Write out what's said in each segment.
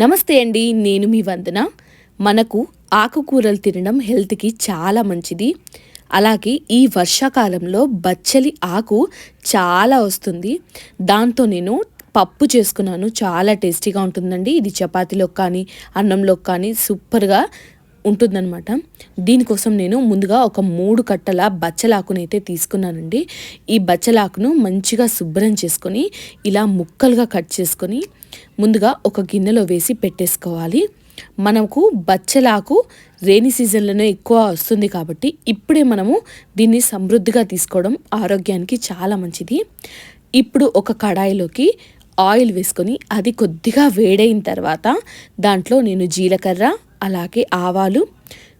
నమస్తే అండి నేను మీ వందన. మనకు ఆకుకూరలు తినడం హెల్త్కి చాలా మంచిది. అలాగే ఈ వర్షాకాలంలో బచ్చలి ఆకు చాలా వస్తుంది. దాంతో నేను పప్పు చేసుకున్నాను చాలా టేస్టీగా ఉంటుందండి. ఇది చపాతీలోకి కానీ అన్నంలోకి కానీ సూపర్గా ఉంటుందన్నమాట. దీనికోసం నేను ముందుగా ఒక మూడు కట్టల బచ్చలాకును అయితే తీసుకున్నానండి. ఈ బచ్చలాకును మంచిగా శుభ్రం చేసుకొని ఇలా ముక్కలుగా కట్ చేసుకొని ముందుగా ఒక గిన్నెలో వేసి పెట్టేసుకోవాలి. మనకు బచ్చలాకు రేని సీజన్లోనే ఎక్కువ వస్తుంది కాబట్టి ఇప్పుడే మనము దీన్ని సమృద్ధిగా తీసుకోవడం ఆరోగ్యానికి చాలా మంచిది. ఇప్పుడు ఒక కడాయిలోకి ఆయిల్ వేసుకొని అది కొద్దిగా వేడైన తర్వాత దాంట్లో నేను జీలకర్ర అలాగే ఆవాలు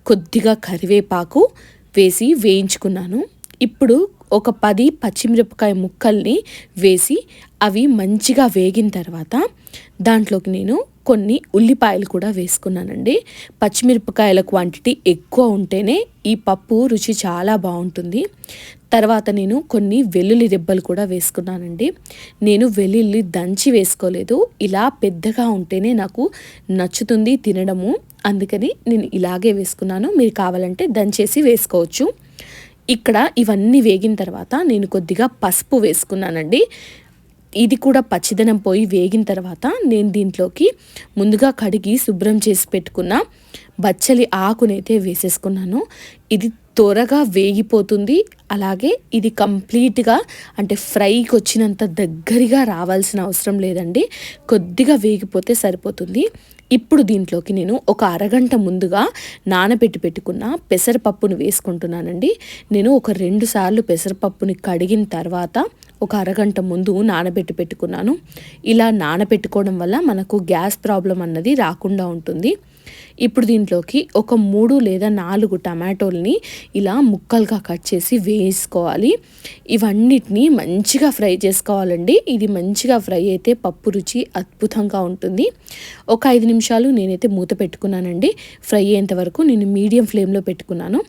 కొద్దిగా కరివేపాకు వేసి వేయించుకున్నాను. ఇప్పుడు ఒక పది పచ్చిమిరపకాయ ముక్కల్ని వేసి అవి మంచిగా వేగిన తర్వాత దాంట్లోకి నేను కొన్ని ఉల్లిపాయలు కూడా వేసుకున్నానండి. పచ్చిమిరపకాయల క్వాంటిటీ ఎక్కువ ఉంటేనే ఈ పప్పు రుచి చాలా బాగుంటుంది. తర్వాత నేను కొన్ని వెల్లుల్లి రెబ్బలు కూడా వేసుకున్నానండి. నేను వెల్లుల్లి దంచి వేసుకోలేదు. ఇలా పెద్దగా ఉంటేనే నాకు నచ్చుతుంది తినడము. అందుకని నేను ఇలాగే వేసుకున్నాను. మీరు కావాలంటే దంచేసి వేసుకోవచ్చు. ఇక్కడ ఇవన్నీ వేగిన తర్వాత నేను కొద్దిగా పసుపు వేసుకున్నానండి. ఇది కూడా పచ్చిదనం పోయి వేగిన తర్వాత నేను దీంట్లోకి ముందుగా కడిగి శుభ్రం చేసి పెట్టుకున్న బచ్చలి ఆకునైతే వేసేసుకున్నాను. ఇది త్వరగా వేగిపోతుంది. అలాగే ఇది కంప్లీట్గా అంటే ఫ్రైకి వచ్చినంత దగ్గరగా రావాల్సిన అవసరం లేదండి. కొద్దిగా వేగిపోతే సరిపోతుంది. ఇప్పుడు దీంట్లోకి నేను ఒక అరగంట ముందుగా నానబెట్టి పెట్టుకున్న పెసరపప్పును వేసుకుంటున్నానండి. నేను ఒక రెండు సార్లు పెసరపప్పుని కడిగిన తర్వాత ఒక అరగంట ముందు నానబెట్టి పెట్టుకున్నాను. ఇలా నానబెట్టుకోవడం వల్ల మనకు గ్యాస్ ప్రాబ్లం అన్నది రాకుండా ఉంటుంది. ఇప్పుడు దీంట్లోకి ఒక మూడు లేదా నాలుగు టమాటోల్ని ఇలా ముక్కలుగా కట్ చేసి వేసుకోవాలి. ఇవన్నిటిని మంచిగా ఫ్రై చేసుకోవాలండి. ఇది మంచిగా ఫ్రై అయితే పప్పు రుచి అద్భుతంగా ఉంటుంది. ఒక ఐదు నిమిషాలు నేనైతే మూత పెట్టుకున్నానండి. ఫ్రై అయ్యేంత వరకు నేను మీడియం ఫ్లేమ్లో పెట్టుకున్నాను.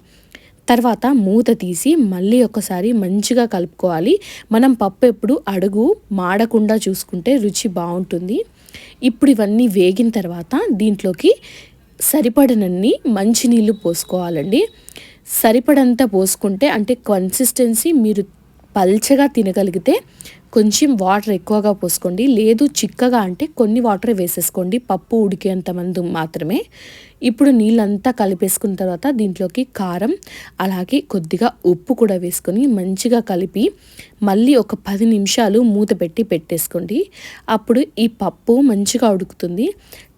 తర్వాత మూత తీసి మళ్ళీ ఒకసారి మంచిగా కలుపుకోవాలి. మనం పప్పు ఎప్పుడు అడుగు మాడకుండా చూసుకుంటే రుచి బాగుంటుంది. ఇప్పుడు ఇవన్నీ వేగిన తర్వాత దీంట్లోకి సరిపడనన్ని మంచినీళ్ళు పోసుకోవాలండి. సరిపడంత పోసుకుంటే అంటే కన్సిస్టెన్సీ మీరు పల్చగా తినగలిగితే కొంచెం వాటర్ ఎక్కువగా పోసుకోండి. లేదు చిక్కగా అంటే కొన్ని వాటర్ వేసేసుకోండి. పప్పు ఉడికేంత మందు మాత్రమే. ఇప్పుడు నీళ్ళంతా కలిపేసుకున్న తర్వాత దీంట్లోకి కారం అలాగే కొద్దిగా ఉప్పు కూడా వేసుకొని మంచిగా కలిపి మళ్ళీ ఒక పది నిమిషాలు మూత పెట్టి పెట్టేసుకోండి. అప్పుడు ఈ పప్పు మంచిగా ఉడుకుతుంది.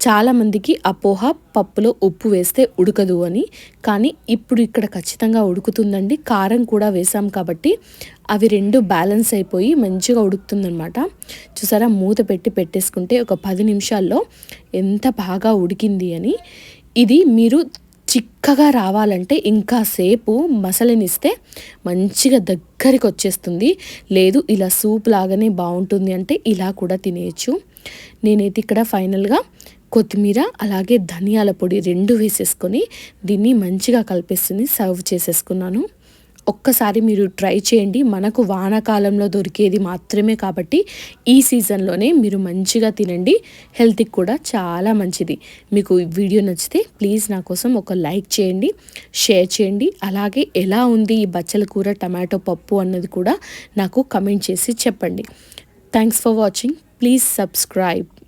చాలామందికి అపోహ పప్పులో ఉప్పు వేస్తే ఉడకదు అని. కానీ ఇప్పుడు ఇక్కడ ఖచ్చితంగా ఉడుకుతుందండి. కారం కూడా వేసాం కాబట్టి అవి రెండు బ్యాలెన్స్ అయిపోయి మంచిగా ఉడుకుతుందనమాట చూసారా? మూత పెట్టి పెట్టేసుకుంటే ఒక పది నిమిషాల్లో ఎంత బాగా ఉడికింది అని. ఇది మీరు చిక్కగా రావాలంటే ఇంకా సేపు మసలనిస్తే మంచిగా దగ్గరికి వచ్చేస్తుంది లేదు ఇలా సూప్ లాగానే బాగుంటుంది అంటే ఇలా కూడా తినేయచ్చు. నేనైతే ఇక్కడ ఫైనల్గా కొత్తిమీర అలాగే ధనియాల పొడి రెండు వేసేసుకొని దీన్ని మంచిగా కలిపేస్తుంది సర్వ్ చేసేసుకున్నాను. ఒక్కసారి మీరు ట్రై చేయండి. మనకు వానాకాలంలో దొరికేది మాత్రమే కాబట్టి ఈ సీజన్లోనే మీరు మంచిగా తినండి. హెల్త్కి కూడా చాలా మంచిది. మీకు వీడియో నచ్చితే ప్లీజ్ నా కోసం ఒక లైక్ చేయండి షేర్ చేయండి. అలాగే ఎలా ఉంది ఈ బచ్చల కూర టమాటో పప్పు అన్నది కూడా నాకు కమెంట్ చేసి చెప్పండి. Thanks for watching. Please subscribe.